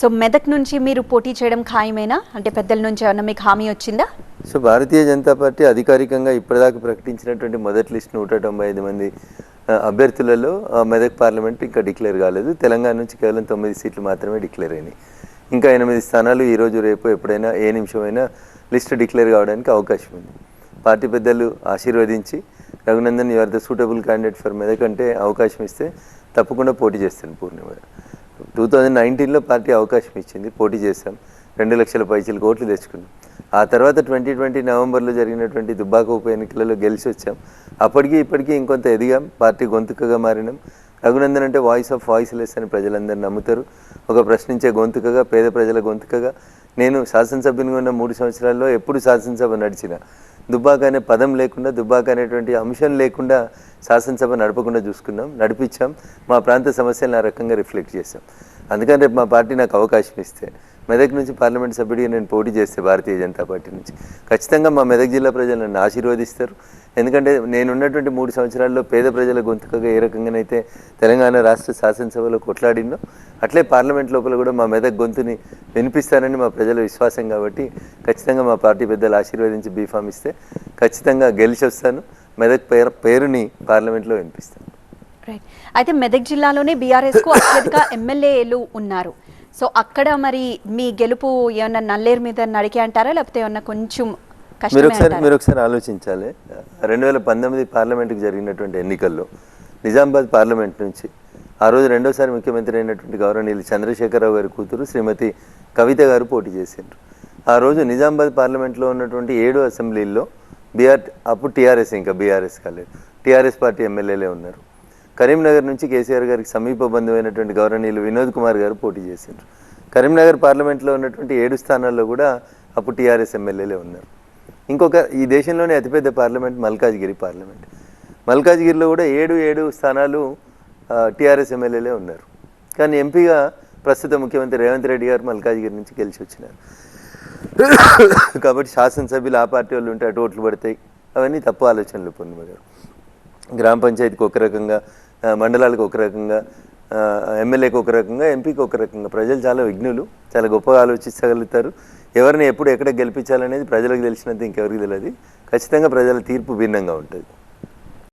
So Medak నుంచి మీరు పోటీ చేయడం ఖాయమేనా? అంటే పెద్దల నుంచి ఏమన్నా మీకు హామీ వచ్చిందా? సో భారతీయ జనతా పార్టీ అధికారికంగా ఇప్పటిదాకా ప్రకటించినటువంటి మొదటి లిస్ట్ నూట తొంభై ఐదు మంది అభ్యర్థులలో మెదక్ పార్లమెంట్ ఇంకా డిక్లేర్ కాలేదు. తెలంగాణ నుంచి కేవలం తొమ్మిది సీట్లు మాత్రమే డిక్లేర్ అయినాయి. ఇంకా ఎనిమిది స్థానాలు ఈరోజు రేపు ఎప్పుడైనా ఏ నిమిషమైనా లిస్ట్ డిక్లేర్ కావడానికి అవకాశం ఉంది. పార్టీ పెద్దలు ఆశీర్వదించి Raghunandan you are the suitable candidate for Medak అంటే అవకాశం ఇస్తే తప్పకుండా పోటీ చేస్తాను పూర్ణిమ టూ థౌజండ్ నైన్టీన్లో పార్టీ అవకాశం ఇచ్చింది. పోటీ చేశాం. రెండు లక్షల పైసలు కోట్లు తెచ్చుకున్నాం. ఆ తర్వాత ట్వంటీ ట్వంటీ నవంబర్లో జరిగినటువంటి దుబ్బాక ఉప ఎన్నికలలో గెలిచి వచ్చాం అప్పటికి ఇప్పటికీ ఇంకొంత ఎదిగాం. పార్టీ గొంతుకగా మారినాం. రఘునందన్ అంటే వాయిస్ ఆఫ్ వాయిస్లెస్ అని ప్రజలందరూ నమ్ముతారు. ఒక ప్రశ్నించే గొంతుకగా పేద ప్రజల గొంతుకగా నేను శాసనసభ్యునిగా ఉన్న మూడు సంవత్సరాల్లో ఎప్పుడు శాసనసభ నడిచిన దుబ్బాక అనే పదం లేకుండా దుబ్బాక అనేటువంటి అంశం లేకుండా శాసనసభ నడపకుండా చూసుకున్నాం నడిపించాం. మా ప్రాంత సమస్యలను ఆ రకంగా రిఫ్లెక్ట్ చేశాం. అందుకని రేపు మా పార్టీ నాకు అవకాశం ఇస్తే. మెదక్ నుంచి పార్లమెంట్ సభ్యుడిగా నేను పోటీ చేస్తే భారతీయ జనతా పార్టీ నుంచి. ఖచ్చితంగా మా మెదక్ జిల్లా ప్రజలు నన్ను ఆశీర్వదిస్తారు. ఎందుకంటే నేను ఉన్నటువంటి మూడు సంవత్సరాల్లో పేద ప్రజల గొంతుకగా ఏ రకంగానైతే తెలంగాణ రాష్ట్ర శాసనసభలో కొట్లాడినో అట్లే పార్లమెంట్ లోపల కూడా మా మెదక్ గొంతుని వినిపిస్తారని మా ప్రజల విశ్వాసం కాబట్టి ఖచ్చితంగా మా పార్టీ పెద్దలు ఆశీర్వదించి బీఫామ్ ఇస్తే ఖచ్చితంగా గెలిచి వస్తాను మెదక్ పేరు పేరుని పార్లమెంట్లో వినిపిస్తాను. రైట్ అయితే మెదక్ జిల్లాలోనే బీఆర్ఎస్కు అత్యధిక ఎమ్మెల్యేలు ఉన్నారు. సో అక్కడ మరి మీ గెలుపు ఏమన్నా నల్లేరు మీద నడికే అంటారా? లేకపోతే ఏమన్నా కొంచెం మీరు ఒకసారి మీరు ఒకసారి ఆలోచించాలి. రెండు వేల పంతొమ్మిది పార్లమెంట్కి జరిగినటువంటి ఎన్నికల్లో నిజామాబాద్ పార్లమెంట్ నుంచి ఆ రోజు రెండోసారి ముఖ్యమంత్రి అయినటువంటి గౌరవనీయులు చంద్రశేఖరరావు గారి కూతురు శ్రీమతి కవిత గారు పోటీ చేసిండ్రు. ఆ రోజు నిజామాబాద్ పార్లమెంట్లో ఉన్నటువంటి ఏడు అసెంబ్లీల్లో బీఆర్ అప్పుడు టీఆర్ఎస్ ఇంకా బీఆర్ఎస్ కాలేదు. టీఆర్ఎస్ పార్టీ ఎమ్మెల్యేలే ఉన్నారు. కరీంనగర్ నుంచి కేసీఆర్ గారికి సమీప బంధువైనటువంటి గౌరవనీయులు వినోద్ కుమార్ గారు పోటీ చేశారు కరీంనగర్ పార్లమెంట్లో ఉన్నటువంటి ఏడు స్థానాల్లో కూడా అప్పుడు టీఆర్ఎస్ ఎమ్మెల్యేలే ఉన్నారు. ఇంకొక ఈ దేశంలోనే అతిపెద్ద పార్లమెంట్ మల్కాజ్గిరి పార్లమెంట్. మల్కాజ్గిరిలో కూడా ఏడు ఏడు స్థానాలు టీఆర్ఎస్ ఎమ్మెల్యేలే ఉన్నారు. కానీ ఎంపీగా ప్రస్తుత ముఖ్యమంత్రి రేవంత్ రెడ్డి గారు మల్కాజ్గిరి నుంచి గెలిచి వచ్చినారు. కాబట్టి శాసనసభ్యులు ఆ పార్టీ వాళ్ళు ఉంటే అటు ఓట్లు పడతాయి. అవన్నీ తప్పు ఆలోచనలు పూర్ణిమ గారు గ్రామ పంచాయతీకి ఒక రకంగా మండలాలకు ఒక రకంగా ఎమ్మెల్యేకి ఒక రకంగా ఎంపీకి ఒక రకంగా ప్రజలు చాలా విఘ్నులు చాలా గొప్పగా ఆలోచించగలుగుతారు. ఎవరిని ఎప్పుడు ఎక్కడ గెలిపించాలనేది ప్రజలకు తెలిసినది ఇంకెవరికి తెలియదు. ఖచ్చితంగా ప్రజల తీర్పు భిన్నంగా ఉంటుంది.